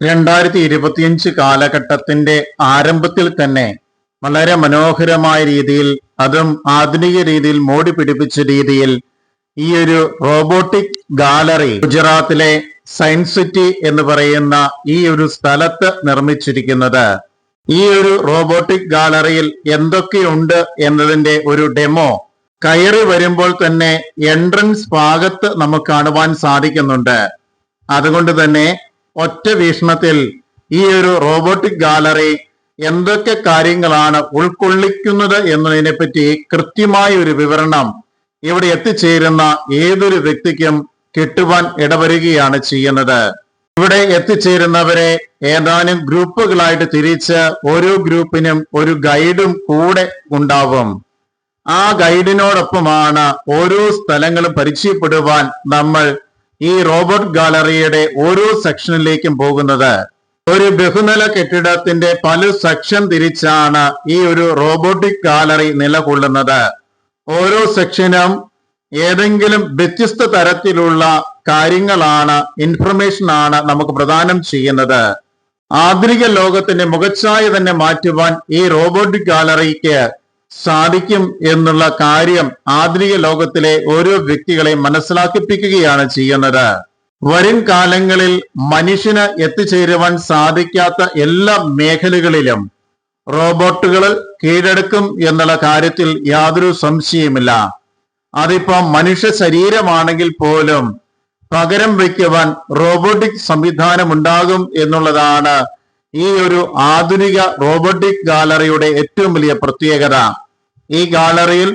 രണ്ടായിരത്തി ഇരുപത്തിയഞ്ച് കാലഘട്ടത്തിന്റെ ആരംഭത്തിൽ തന്നെ വളരെ മനോഹരമായ രീതിയിൽ അതും ആധുനിക രീതിയിൽ മോടി പിടിപ്പിച്ച രീതിയിൽ ഈ ഒരു റോബോട്ടിക് ഗാലറി ഗുജറാത്തിലെ സയൻസ് സിറ്റി എന്ന് പറയുന്ന ഈ ഒരു സ്ഥലത്ത് നിർമ്മിച്ചിരിക്കുന്നത്. ഈ ഒരു റോബോട്ടിക് ഗാലറിയിൽ എന്തൊക്കെയുണ്ട് എന്നതിന്റെ ഒരു ഡെമോ കയറി വരുമ്പോൾ തന്നെ എൻട്രൻസ് ഭാഗത്ത് നമുക്ക് കാണുവാൻ സാധിക്കുന്നുണ്ട്. അതുകൊണ്ട് തന്നെ ഒറ്റ വീക്ഷണത്തിൽ ഈ ഒരു റോബോട്ടിക് ഗാലറി എന്തൊക്കെ കാര്യങ്ങളാണ് ഉൾക്കൊള്ളിക്കുന്നത് എന്നതിനെ പറ്റി കൃത്യമായ ഒരു വിവരണം ഇവിടെ എത്തിച്ചേരുന്ന ഏതൊരു വ്യക്തിക്കും കിട്ടുവാൻ ഇടവരികയാണ് ചെയ്യുന്നത്. ഇവിടെ എത്തിച്ചേരുന്നവരെ ഏതാനും ഗ്രൂപ്പുകളായിട്ട് തിരിച്ച് ഓരോ ഗ്രൂപ്പിനും ഒരു ഗൈഡും കൂടെ ഉണ്ടാവും. ആ ഗൈഡിനോടൊപ്പമാണ് ഓരോ സ്ഥലങ്ങളും പരിചയപ്പെടുവാൻ നമ്മൾ ഈ റോബോട്ട് ഗാലറിയുടെ ഓരോ സെക്ഷനിലേക്കും പോകുന്നത് ഒരു ബഹുനില കെട്ടിടത്തിന്റെ പല സെക്ഷൻ തിരിച്ചാണ് ഈ ഒരു റോബോട്ടിക് ഗാലറി നിലകൊള്ളുന്നത്. ഓരോ സെക്ഷനും ഏതെങ്കിലും വ്യത്യസ്ത തരത്തിലുള്ള കാര്യങ്ങളാണ് ഇൻഫർമേഷൻ ആണ് നമുക്ക് പ്രദാനം ചെയ്യുന്നത്. ആധുനിക ലോകത്തിന്റെ മുഖച്ഛായ തന്നെ മാറ്റുവാൻ ഈ റോബോട്ടിക് ഗാലറിക്ക് സാധിക്കും എന്നുള്ള കാര്യം ആധുനിക ലോകത്തിലെ ഓരോ വ്യക്തികളെ മനസ്സിലാക്കിപ്പിക്കുകയാണ് ചെയ്യുന്നത്. വരും കാലങ്ങളിൽ മനുഷ്യന് എത്തിച്ചേരുവാൻ സാധിക്കാത്ത എല്ലാ മേഖലകളിലും റോബോട്ടുകൾ കീഴടക്കും എന്നുള്ള കാര്യത്തിൽ യാതൊരു സംശയമില്ല അതിപ്പോ മനുഷ്യ ശരീരമാണെങ്കിൽ പോലും പകരം വയ്ക്കുവാൻ റോബോട്ടിക് സംവിധാനം ഉണ്ടാകും എന്നുള്ളതാണ് ഈ ഒരു ആധുനിക റോബോട്ടിക് ഗാലറിയുടെ ഏറ്റവും വലിയ പ്രത്യേകത ഈ ഗാലറിയിൽ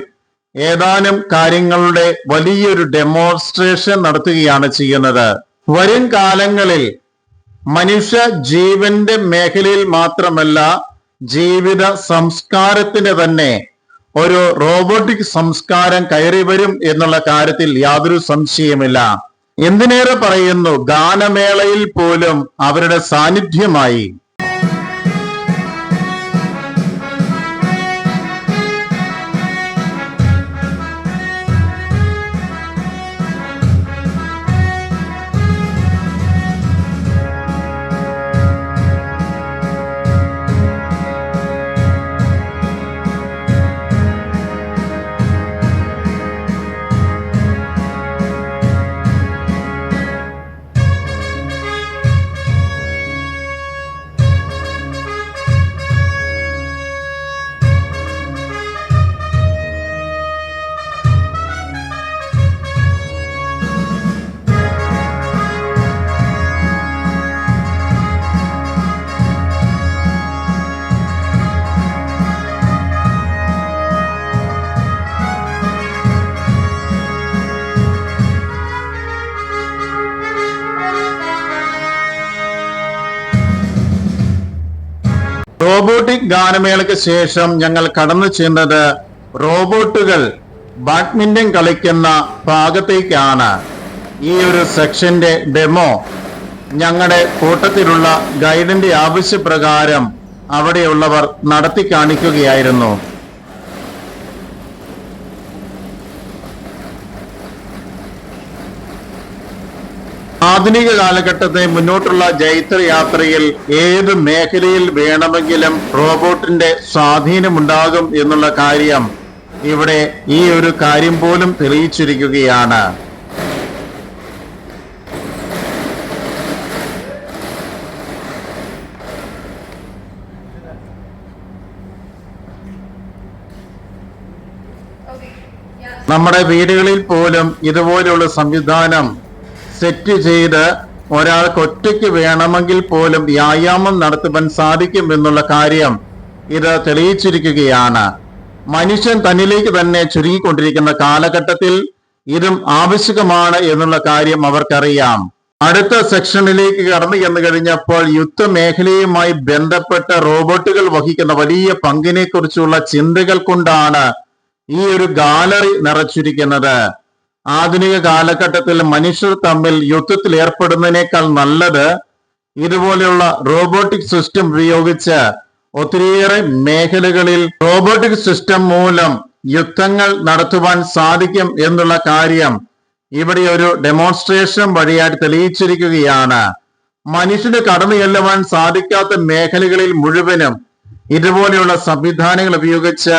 ഏതാനും കാര്യങ്ങളുടെ വലിയൊരു ഡെമോൺസ്ട്രേഷൻ നടത്തുകയാണ് ചെയ്യുന്നത്. വരും കാലങ്ങളിൽ മനുഷ്യ ജീവന്റെ മേഖലയിൽ മാത്രമല്ല ജീവിത സംസ്കാരത്തിന് തന്നെ ഒരു റോബോട്ടിക് സംസ്കാരം കയറി വരും എന്നുള്ള കാര്യത്തിൽ യാതൊരു സംശയമില്ല എന്തിനേറെ പറയുന്നു ഗാനമേളയിൽ പോലും അവരുടെ സാന്നിധ്യമായി റോബോട്ടിക് ഗാനമേളയ്ക്ക് ശേഷം ഞങ്ങൾ കടന്നു ചെന്നത് റോബോട്ടുകൾ ബാഡ്മിന്റൺ കളിക്കുന്ന ഭാഗത്തേക്കാണ്. ഈ ഒരു സെക്ഷന്റെ ഡെമോ ഞങ്ങളുടെ കൂട്ടത്തിലുള്ള ഗൈഡിന്റെ ആവശ്യപ്രകാരം അവിടെയുള്ളവർ നടത്തി കാണിക്കുകയായിരുന്നു. ആധുനിക കാലഘട്ടത്തെ മുന്നോട്ടുള്ള ജൈത്ര യാത്രയിൽ ഏത് മേഖലയിൽ വേണമെങ്കിലും റോബോട്ടിന്റെ സ്വാധീനമുണ്ടാകും എന്നുള്ള കാര്യം ഇവിടെ ഈ ഒരു കാര്യം പോലും തെളിയിച്ചിരിക്കുകയാണ്. നമ്മുടെ വീടുകളിൽ പോലും ഇതുപോലെയുള്ള സംവിധാനം സെറ്റ് ചെയ്ത് ഒരാൾക്ക് ഒറ്റയ്ക്ക് വേണമെങ്കിൽ പോലും വ്യായാമം നടത്തുവാൻ സാധിക്കും എന്നുള്ള കാര്യം ഇത് തെളിയിച്ചിരിക്കുകയാണ്. മനുഷ്യൻ തന്നിലേക്ക് തന്നെ ചുരുങ്ങിക്കൊണ്ടിരിക്കുന്ന കാലഘട്ടത്തിൽ ഇതും ആവശ്യകമാണ് എന്നുള്ള കാര്യം അവർക്കറിയാം. അടുത്ത സെക്ഷനിലേക്ക് കടന്നു ചെന്ന് കഴിഞ്ഞപ്പോൾ യുദ്ധമേഖലയുമായി ബന്ധപ്പെട്ട റോബോട്ടുകൾ വഹിക്കുന്ന വലിയ പങ്കിനെ കുറിച്ചുള്ള ചിന്തകൾ കൊണ്ടാണ് ഈ ഒരു ഗാലറി നിറച്ചിരിക്കുന്നത്. ആധുനിക കാലഘട്ടത്തിൽ മനുഷ്യർ തമ്മിൽ യുദ്ധത്തിൽ ഏർപ്പെടുന്നതിനേക്കാൾ നല്ലത് ഇതുപോലെയുള്ള റോബോട്ടിക് സിസ്റ്റം ഉപയോഗിച്ച് ഒത്തിരിയേറെ മേഖലകളിൽ റോബോട്ടിക് സിസ്റ്റം മൂലം യുദ്ധങ്ങൾ നടത്തുവാൻ സാധിക്കും എന്നുള്ള കാര്യം ഇവിടെ ഒരു ഡെമോൺസ്ട്രേഷൻ വഴിയായി തെളിയിച്ചിരിക്കുകയാണ്. മനുഷ്യന് കടന്നു ചെല്ലുവാൻ സാധിക്കാത്ത മേഖലകളിൽ മുഴുവനും ഇതുപോലെയുള്ള സംവിധാനങ്ങൾ ഉപയോഗിച്ച്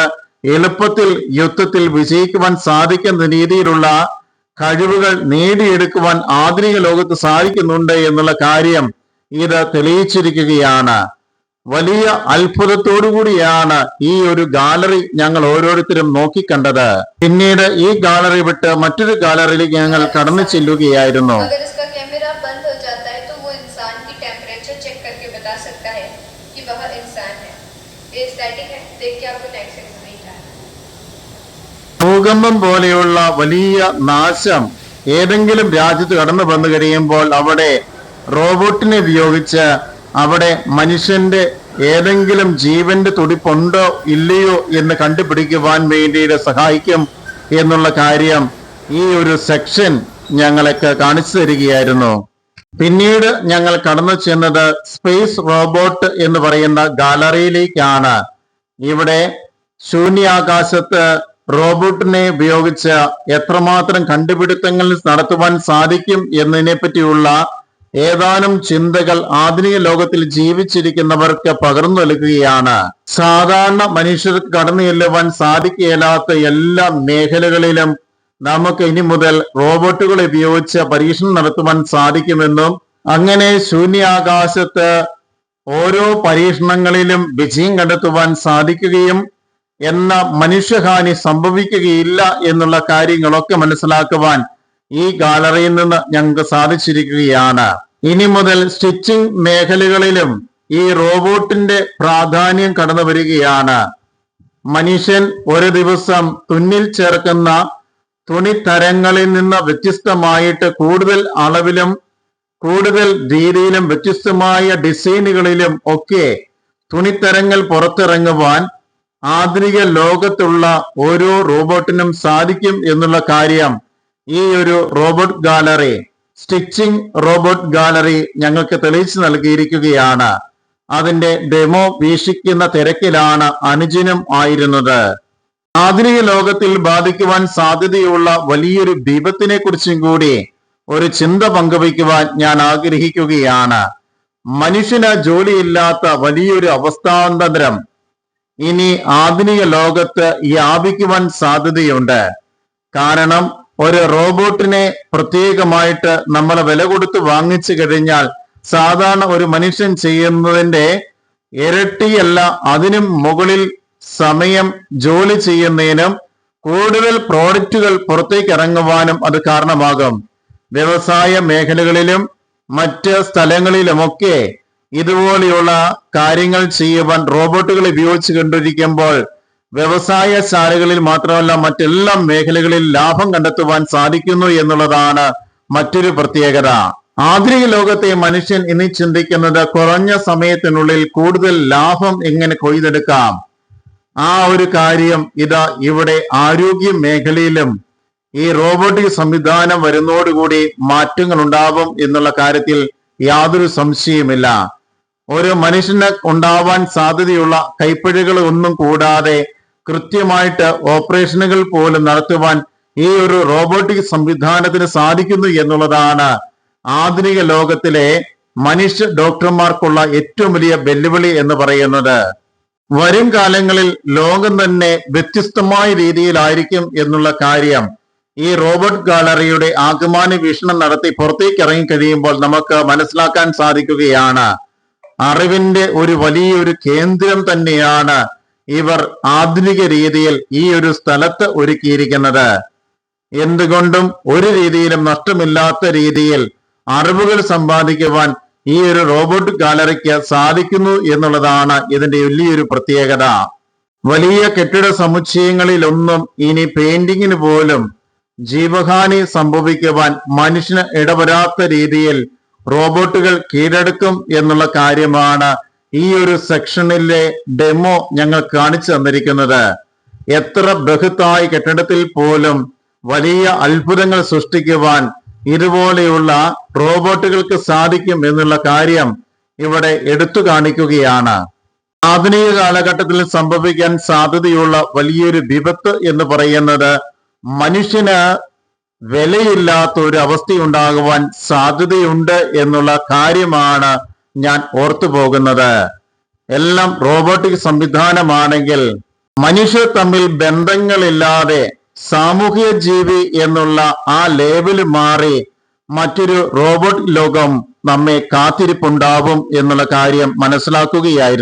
എളുപ്പത്തിൽ യുദ്ധത്തിൽ വിജയിക്കുവാൻ സാധിക്കുന്ന രീതിയിലുള്ള കഴിവുകൾ നേടിയെടുക്കുവാൻ ആധുനിക ലോകത്ത് സാധിക്കുന്നുണ്ട് എന്നുള്ള കാര്യം ഇത് തെളിയിച്ചിരിക്കുകയാണ് വലിയ അത്ഭുതത്തോടുകൂടിയാണ് ഈ ഒരു ഗാലറി ഞങ്ങൾ ഓരോരുത്തരും നോക്കിക്കണ്ടത് പിന്നീട് ഈ ഗാലറി വിട്ട് മറ്റൊരു ഗാലറിയിലേക്ക് ഞങ്ങൾ കടന്നു ചെല്ലുകയായിരുന്നു अगर इसका कैमरा बंद हो जाता है तो वो इंसान की टेम्परेचर चेक करके बता सकता है कि वह इंसान है ये स्टैटिक है देख के आपको नेक्स्ट सेकंड नहीं रहा है ഭൂകമ്പം പോലെയുള്ള വലിയ നാശം ഏതെങ്കിലും രാജ്യത്ത് കടന്നു വന്നു കഴിയുമ്പോൾ അവിടെ റോബോട്ടിനെ ഉപയോഗിച്ച് അവിടെ മനുഷ്യന്റെ ഏതെങ്കിലും ജീവന്റെ തുടിപ്പുണ്ടോ ഇല്ലയോ എന്ന് കണ്ടുപിടിക്കുവാൻ വേണ്ടിയിട്ട് സഹായിക്കും എന്നുള്ള കാര്യം ഈ ഒരു സെക്ഷൻ ഞങ്ങൾക്ക് കാണിച്ചു തരികയായിരുന്നു. പിന്നീട് ഞങ്ങൾ കടന്നു ചെന്നത് സ്പേസ് റോബോട്ട് എന്ന് പറയുന്ന ഗാലറിയിലേക്കാണ്. ഇവിടെ ശൂന്യാകാശത്ത് റോബോട്ടിനെ ഉപയോഗിച്ച് എത്രമാത്രം കണ്ടുപിടുത്തങ്ങൾ നടത്തുവാൻ സാധിക്കും എന്നതിനെ പറ്റിയുള്ള ഏതാനും ചിന്തകൾ ആധുനിക ലോകത്തിൽ ജീവിച്ചിരിക്കുന്നവർക്ക് പകർന്നു നൽകുകയാണ്. സാധാരണ മനുഷ്യർക്ക് കടന്നു ചെല്ലുവാൻ സാധിക്കുകയില്ലാത്ത എല്ലാ മേഖലകളിലും നമുക്ക് ഇനി മുതൽ റോബോട്ടുകൾ ഉപയോഗിച്ച് പരീക്ഷണം നടത്തുവാൻ സാധിക്കുമെന്നും അങ്ങനെ ശൂന്യാകാശത്ത് ഓരോ പരീക്ഷണങ്ങളിലും വിജയം കണ്ടെത്തുവാൻ സാധിക്കുകയും എന്ന മനുഷ്യഹാനി സംഭവിക്കുകയില്ല എന്നുള്ള കാര്യങ്ങളൊക്കെ മനസ്സിലാക്കുവാൻ ഈ ഗാലറിയിൽ നിന്ന് ഞങ്ങൾക്ക് സാധിച്ചിരിക്കുകയാണ്. ഇനി മുതൽ സ്റ്റിച്ചിങ് മേഖലകളിലും ഈ റോബോട്ടിന്റെ പ്രാധാന്യം കടന്നു വരികയാണ്. മനുഷ്യൻ ഒരു ദിവസം തുന്നിൽ ചേർക്കുന്ന തുണിത്തരങ്ങളിൽ നിന്ന് വ്യത്യസ്തമായിട്ട് കൂടുതൽ അളവിലും കൂടുതൽ രീതിയിലും വ്യത്യസ്തമായ ഡിസൈനുകളിലും ഒക്കെ തുണിത്തരങ്ങൾ പുറത്തിറങ്ങുവാൻ ആധുനിക ലോകത്തുള്ള ഓരോ റോബോട്ടിനും സാധിക്കും എന്നുള്ള കാര്യം ഈ ഒരു robot gallery stitching robot gallery ഞങ്ങൾക്ക് തെളിയിച്ചു നൽകിയിരിക്കുകയാണ്. അതിന്റെ ഡെമോ വീക്ഷിക്കുന്ന തിരക്കിലാണ് അനുജനും ആയിരുന്നത്. ആധുനിക ലോകത്തിൽ ബാധിക്കുവാൻ സാധ്യതയുള്ള വലിയൊരു ദീപത്തിനെ കുറിച്ചും കൂടി ഒരു ചിന്ത പങ്കുവയ്ക്കുവാൻ ഞാൻ ആഗ്രഹിക്കുകയാണ്. മനുഷ്യന് ജോലിയില്ലാത്ത വലിയൊരു അവസ്ഥാന്തരം ഇനി ആധുനിക ലോകത്ത് വ്യാപിക്കുവാൻ സാധ്യതയുണ്ട്. കാരണം ഒരു റോബോട്ടിനെ പ്രത്യേകമായിട്ട് നമ്മൾ വില കൊടുത്ത് വാങ്ങിച്ചു കഴിഞ്ഞാൽ സാധാരണ ഒരു മനുഷ്യൻ ചെയ്യുന്നതിന്റെ ഇരട്ടിയല്ല അതിനും മുകളിൽ സമയം ജോലി ചെയ്യുന്നതിനും കൂടുതൽ പ്രോഡക്റ്റുകൾ പുറത്തേക്ക് ഇറങ്ങുവാനും അത് കാരണമാകും. വ്യവസായ മേഖലകളിലും മറ്റ് സ്ഥലങ്ങളിലുമൊക്കെ ഇതുപോലെയുള്ള കാര്യങ്ങൾ ചെയ്യുവാൻ റോബോട്ടുകൾ ഉപയോഗിച്ച് കണ്ടിരിക്കുമ്പോൾ വ്യവസായ ശാലകളിൽ മാത്രമല്ല മറ്റെല്ലാ മേഖലകളിൽ ലാഭം കണ്ടെത്തുവാൻ സാധിക്കുന്നു എന്നുള്ളതാണ് മറ്റൊരു പ്രത്യേകത. ആധുനിക ലോകത്തെ മനുഷ്യൻ ഇനി ചിന്തിക്കുന്നത് കുറഞ്ഞ സമയത്തിനുള്ളിൽ കൂടുതൽ ലാഭം എങ്ങനെ കൊയ്തെടുക്കാം? ആ ഒരു കാര്യം ഇതാ ഇവിടെ ആരോഗ്യ മേഖലയിലും ഈ റോബോട്ടിക് സംവിധാനം വരുന്നതോടുകൂടി മാറ്റങ്ങൾ ഉണ്ടാവും എന്നുള്ള കാര്യത്തിൽ യാതൊരു സംശയമില്ല ഒരു മനുഷ്യന് ഉണ്ടാവാൻ സാധ്യതയുള്ള കൈപ്പിഴകൾ ഒന്നും കൂടാതെ കൃത്യമായിട്ട് ഓപ്പറേഷനുകൾ പോലും നടത്തുവാൻ ഈ ഒരു റോബോട്ടിക് സംവിധാനത്തിന് സാധിക്കുന്നു എന്നുള്ളതാണ് ആധുനിക ലോകത്തിലെ മനുഷ്യ ഡോക്ടർമാർക്കുള്ള ഏറ്റവും വലിയ വെല്ലുവിളി എന്ന് പറയുന്നത്. വരും കാലങ്ങളിൽ ലോകം തന്നെ വ്യത്യസ്തമായ രീതിയിലായിരിക്കും എന്നുള്ള കാര്യം ഈ റോബോട്ട് ഗാലറിയുടെ ആഗമാന വീക്ഷണം നടത്തി പുറത്തേക്ക് ഇറങ്ങി കഴിയുമ്പോൾ നമുക്ക് മനസ്സിലാക്കാൻ സാധിക്കുകയാണ്. അറിവിന്റെ ഒരു വലിയൊരു കേന്ദ്രം തന്നെയാണ് ഇവർ ആധുനിക രീതിയിൽ ഈ ഒരു സ്ഥലത്ത് ഒരുക്കിയിരിക്കുന്നത്. എന്തുകൊണ്ടും ഒരു രീതിയിലും നഷ്ടമില്ലാത്ത രീതിയിൽ അറിവുകൾ സമ്പാദിക്കുവാൻ ഈ ഒരു റോബോട്ട് ഗാലറിക്ക് സാധിക്കുന്നു എന്നുള്ളതാണ് ഇതിന്റെ വലിയൊരു പ്രത്യേകത. വലിയ കെട്ടിട സമുച്ചയങ്ങളിലൊന്നും ഇനി പെയിന്റിങ്ങിന് പോലും ജീവഹാനി സംഭവിക്കുവാൻ മനുഷ്യന് ഇടവരാത്ത രീതിയിൽ റോബോട്ടുകൾ കീഴടക്കും എന്നുള്ള കാര്യമാണ് ഈ ഒരു സെക്ഷനിലെ ഡെമോ ഞങ്ങൾ കാണിച്ചു തന്നിരിക്കുന്നത്. എത്ര ബൃഹത്തായ കെട്ടിടത്തിൽ പോലും വലിയ അത്ഭുതങ്ങൾ സൃഷ്ടിക്കുവാൻ ഇതുപോലെയുള്ള റോബോട്ടുകൾക്ക് സാധിക്കും എന്നുള്ള കാര്യം ഇവിടെ എടുത്തു കാണിക്കുകയാണ്. ആധുനിക കാലഘട്ടത്തിൽ സംഭവിക്കാൻ സാധ്യതയുള്ള വലിയൊരു വിപത്ത് എന്ന് പറയുന്നത് മനുഷ്യന് വിലയില്ലാത്ത ഒരു അവസ്ഥയുണ്ടാകുവാൻ സാധ്യതയുണ്ട് എന്നുള്ള കാര്യമാണ് ഞാൻ ഓർത്തു പോകുന്നത്. എല്ലാം റോബോട്ടിക് സംവിധാനമാണെങ്കിൽ മനുഷ്യർ തമ്മിൽ ബന്ധങ്ങളില്ലാതെ സാമൂഹിക ജീവി എന്നുള്ള ആ ലേബൽ മാറി മറ്റൊരു റോബോട്ട് ലോകം നമ്മെ കാത്തിരിപ്പുണ്ടാവും എന്നുള്ള കാര്യം മനസ്സിലാക്കുകയായിരുന്നു.